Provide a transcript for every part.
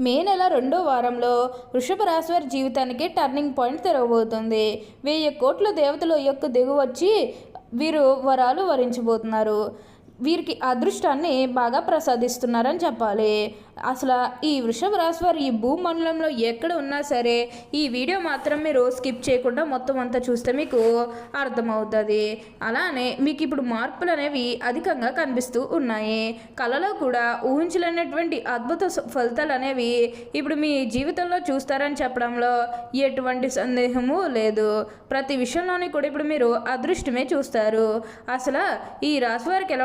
మే నెల రెండో వారంలో వృషభ జీవితానికి టర్నింగ్ పాయింట్ తెరవబోతుంది. వెయ్యి కోట్ల దేవతల యొక్క దిగువచ్చి వీరు వరాలు వరించబోతున్నారు. వీరికి అదృష్టాన్ని బాగా ప్రసాదిస్తున్నారని చెప్పాలి. అసలు ఈ వృషభ రాశి వారు ఈ భూమండలంలో ఎక్కడ ఉన్నా సరే ఈ వీడియో మాత్రం మీరు స్కిప్ చేయకుండా మొత్తం అంతా చూస్తే మీకు అర్థమవుతుంది. అలానే మీకు ఇప్పుడు మార్పులు అనేవి అధికంగా కనిపిస్తూ ఉన్నాయి. కళలో కూడా ఊహించలేనటువంటి అద్భుత ఫలితాలు అనేవి ఇప్పుడు మీ జీవితంలో చూస్తారని చెప్పడంలో ఎటువంటి సందేహము లేదు. ప్రతి విషయంలోని కూడా ఇప్పుడు మీరు అదృష్టమే చూస్తారు. అసలు ఈ రాశి వారికి ఎలా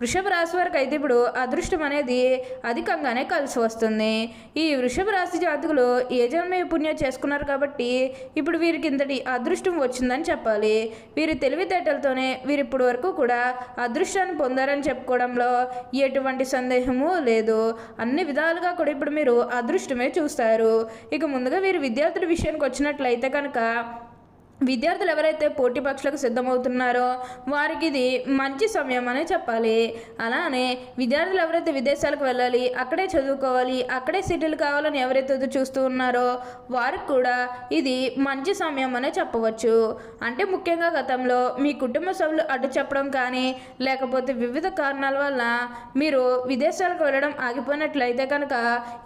వృషభ రాశి వారికి అయితే ఇప్పుడు అదృష్టం అనేది అధికంగానే కలిసి వస్తుంది. ఈ వృషభ రాశి జాతకులు ఏ జన్మ పుణ్యం చేసుకున్నారు కాబట్టి ఇప్పుడు వీరికి ఇంతటి అదృష్టం వచ్చిందని చెప్పాలి. వీరి తెలివితేటలతోనే వీరు ఇప్పటి వరకు కూడా అదృష్టాన్ని పొందారని చెప్పుకోవడంలో ఎటువంటి సందేహము లేదు. అన్ని విధాలుగా కూడా ఇప్పుడు మీరు అదృష్టమే చూస్తారు. ఇక ముందుగా వీరు విద్యార్థుల విషయానికి వచ్చినట్లయితే కనుక విద్యార్థులు ఎవరైతే పోటీ పరీక్షలకు సిద్ధమవుతున్నారో వారికి ఇది మంచి సమయం అనే చెప్పాలి. అలానే విద్యార్థులు ఎవరైతే విదేశాలకు వెళ్ళాలి అక్కడే చదువుకోవాలి అక్కడే సిటీలు కావాలని ఎవరైతే చూస్తూ ఉన్నారో వారికి కూడా ఇది మంచి సమయం అనే చెప్పవచ్చు. అంటే ముఖ్యంగా గతంలో మీ కుటుంబ సభ్యులు అడ్డు చెప్పడం కానీ లేకపోతే వివిధ కారణాల వల్ల మీరు విదేశాలకు వెళ్ళడం ఆగిపోయినట్లయితే కనుక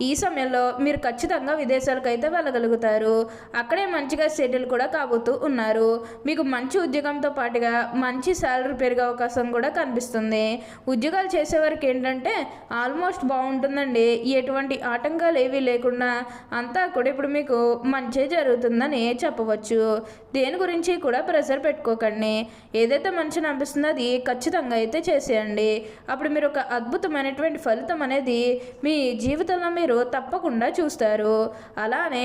ఈ సమయంలో మీరు ఖచ్చితంగా విదేశాలకు అయితే వెళ్ళగలుగుతారు. అక్కడే మంచిగా సెటిల్ కూడా కాబోతూ ఉన్నారు. మీకు మంచి ఉద్యోగంతో పాటుగా మంచి శాలరీ పెరిగే అవకాశం కూడా కనిపిస్తుంది. ఉద్యోగాలు చేసేవారికి ఏంటంటే ఆల్మోస్ట్ బాగుంటుందండి. ఎటువంటి ఆటంకాలు ఏవి లేకుండా అంతా కూడా ఇప్పుడు మీకు మంచి జరుగుతుందని చెప్పవచ్చు. దేని గురించి కూడా ప్రెషర్ పెట్టుకోకండి. ఏదైతే మంచిని అనిపిస్తుందో అది ఖచ్చితంగా అయితే చేసేయండి. అప్పుడు మీరు ఒక అద్భుతమైనటువంటి ఫలితం అనేది మీ జీవితంలో మీరు తప్పకుండా చూస్తారు. అలానే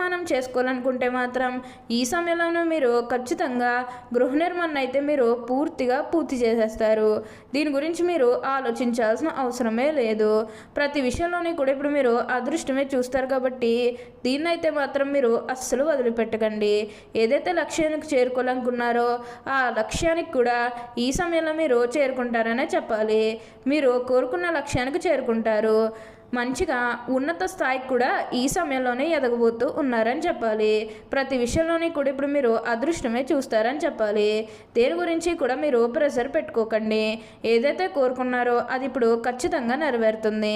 చేసుకోవాలనుకుంటే మాత్రం ఈ సమయంలోనూ మీరు ఖచ్చితంగా గృహ నిర్మాణం అయితే మీరు పూర్తిగా పూర్తి చేసేస్తారు. దీని గురించి మీరు ఆలోచించాల్సిన అవసరమే లేదు. ప్రతి విషయంలోని కూడా ఇప్పుడు మీరు అదృష్టమే చూస్తారు కాబట్టి దీన్నైతే మాత్రం మీరు అస్సలు వదిలిపెట్టకండి. ఏదైతే లక్ష్యానికి చేరుకోవాలనుకున్నారో ఆ లక్ష్యానికి కూడా ఈ సమయంలో మీరు చేరుకుంటారనే చెప్పాలి. మీరు కోరుకున్న లక్ష్యానికి చేరుకుంటారు. మంచిగా ఉన్నత స్థాయికి కూడా ఈ సమయంలోనే ఎదగబోతూ ఉన్నారని చెప్పాలి. ప్రతి విషయంలోని కూడా ఇప్పుడు మీరు అదృష్టమే చూస్తారని చెప్పాలి. దేని గురించి కూడా మీరు ప్రెషర్ పెట్టుకోకండి. ఏదైతే కోరుకున్నారో అది ఇప్పుడు ఖచ్చితంగా నెరవేరుతుంది.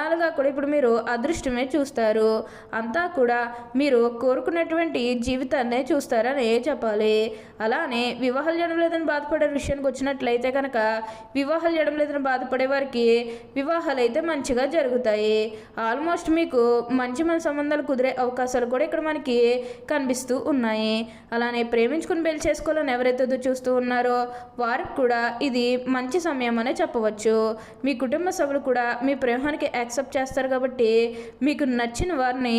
విధాలుగా కూడా ఇప్పుడు మీరు అదృష్టమే చూస్తారు. అంతా కూడా మీరు కోరుకున్నటువంటి జీవితాన్నే చూస్తారని చెప్పాలి? అలానే వివాహాలు చేయడం లేదని బాధపడే విషయానికి వచ్చినట్లయితే కనుక వివాహాలు చేయడం లేదని బాధపడే వారికి వివాహాలు అయితే మంచిగా జరుగుతాయి. ఆల్మోస్ట్ మీకు మంచి మంచి సంబంధాలు కుదిరే అవకాశాలు కూడా ఇక్కడ మనకి కనిపిస్తూ ఉన్నాయి. అలానే ప్రేమించుకుని పెళ్ళి చేసుకోవాలని ఎవరైతే చూస్తూ ఉన్నారో వారికి కూడా ఇది మంచి సమయం అనే చెప్పవచ్చు. మీ కుటుంబ సభ్యులు కూడా మీ ప్రేమానికి యాక్సెప్ట్ చేస్తారు కాబట్టి మీకు నచ్చిన వారిని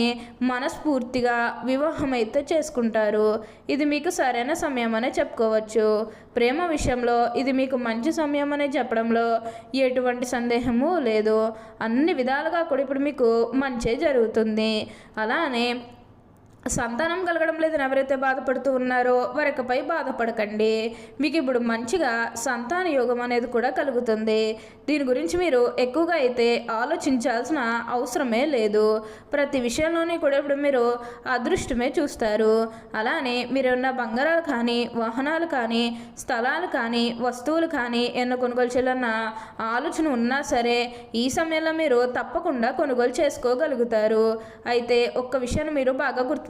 మనస్ఫూర్తిగా వివాహం అయితే చేసుకుంటారు. ఇది మీకు సరైన సమయం అనే చెప్పుకోవచ్చు. ప్రేమ విషయంలో ఇది మీకు మంచి సమయం అనే చెప్పడంలో ఎటువంటి సందేహము లేదు. అన్ని విధాలుగా కూడా ఇప్పుడు మీకు మంచే జరుగుతుంది. అలానే సంతానం కలగడం లేదని ఎవరైతే బాధపడుతూ ఉన్నారో వారికపై బాధపడకండి. మీకు ఇప్పుడు మంచిగా సంతాన యోగం అనేది కూడా కలుగుతుంది. దీని గురించి మీరు ఎక్కువగా అయితే ఆలోచించాల్సిన అవసరమే లేదు. ప్రతి విషయంలోని కూడా ఇప్పుడు మీరు అదృష్టమే చూస్తారు. అలానే మీరు ఉన్న బంగారాలు కానీ వాహనాలు కానీ స్థలాలు కానీ వస్తువులు కానీ ఎన్నో కొనుగోలు చేయాలన్న ఆలోచన ఉన్నా సరే ఈ సమయంలో మీరు తప్పకుండా కొనుగోలు చేసుకోగలుగుతారు. అయితే ఒక్క విషయాన్ని మీరు బాగా గుర్తు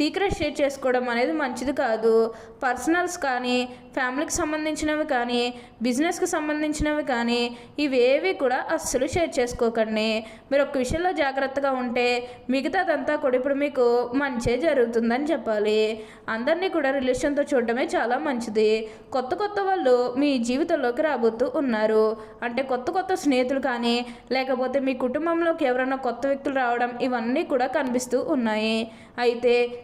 సీక్రెట్ షేర్ చేసుకోవడం అనేది మంచిది కాదు. పర్సనల్స్ కానీ ఫ్యామిలీకి సంబంధించినవి కానీ బిజినెస్కి సంబంధించినవి కానీ ఇవేవి కూడా అస్సలు షేర్ చేసుకోకండి. మీరు ఒక విషయంలో జాగ్రత్తగా ఉంటే మిగతాదంతా కూడా ఇప్పుడు మీకు మంచే జరుగుతుందని చెప్పాలి. అందరినీ కూడా రిలేషన్తో చూడడమే చాలా మంచిది. కొత్త కొత్త వాళ్ళు మీ జీవితంలోకి రాబోతూ ఉన్నారు. అంటే కొత్త కొత్త స్నేహితులు కానీ లేకపోతే మీ కుటుంబంలోకి ఎవరైనా కొత్త వ్యక్తులు రావడం ఇవన్నీ కూడా కనిపిస్తూ ఉన్నాయి. అయితే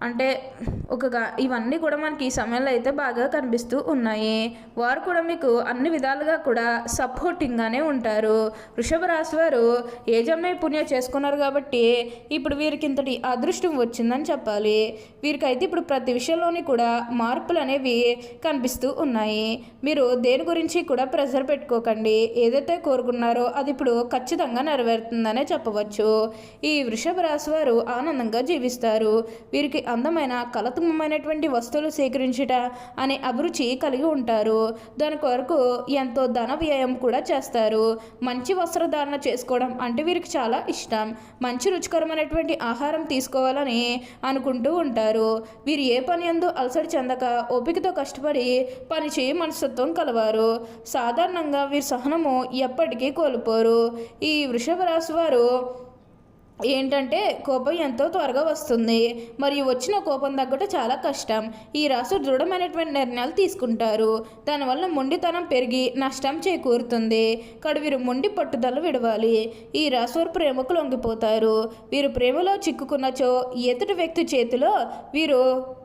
అంటే ఒక ఇవన్నీ కూడా మనకి ఈ సమయంలో అయితే బాగా కనిపిస్తూ ఉన్నాయి. వారు కూడా మీకు అన్ని విధాలుగా కూడా సపోర్టింగ్గానే ఉంటారు. వృషభ రాశి వారు ఏజమ్మే పుణ్యం చేసుకున్నారు కాబట్టి ఇప్పుడు వీరికి ఇంతటి అదృష్టం వచ్చిందని చెప్పాలి. వీరికైతే ఇప్పుడు ప్రతి విషయంలోని కూడా మార్పులు అనేవి కనిపిస్తూ ఉన్నాయి. మీరు దేని గురించి కూడా ప్రెషర్ పెట్టుకోకండి. ఏదైతే కోరుకున్నారో అది ఇప్పుడు ఖచ్చితంగా నెరవేరుతుందనే చెప్పవచ్చు. ఈ వృషభ రాశి వారు ఆనందంగా జీవిస్తారు. వీరికి అందమైన కలతమైనటువంటి వస్తువులు సేకరించుట అనే అభిరుచి కలిగి ఉంటారు. దాని కొరకు ఎంతో ధన వ్యయం కూడా చేస్తారు. మంచి వస్త్రధారణ చేసుకోవడం అంటే వీరికి చాలా ఇష్టం. మంచి రుచికరమైనటువంటి ఆహారం తీసుకోవాలని అనుకుంటూ ఉంటారు. వీరు ఏ పని ఎందు అలసడి చెందక ఓపికతో కష్టపడి పని చేయి మనస్తత్వం కలవారు. సాధారణంగా వీరి సహనము ఎప్పటికీ కోల్పోరు. ఈ వృషభ రాశి వారు ఏంటంటే కోపం ఎంతో త్వరగా వస్తుంది. మరియు వచ్చిన కోపం తగ్గట చాలా కష్టం. ఈ రాసు దృఢమైనటువంటి నిర్ణయాలు తీసుకుంటారు. దానివల్ల మొండితనం పెరిగి నష్టం చేకూరుతుంది. ఇక్కడ వీరు మొండి పట్టుదల విడవాలి. ఈ రాశివారు ప్రేమకు లొంగిపోతారు. వీరు ప్రేమలో చిక్కుకున్నచో ఎదుటి వ్యక్తి చేతిలో వీరు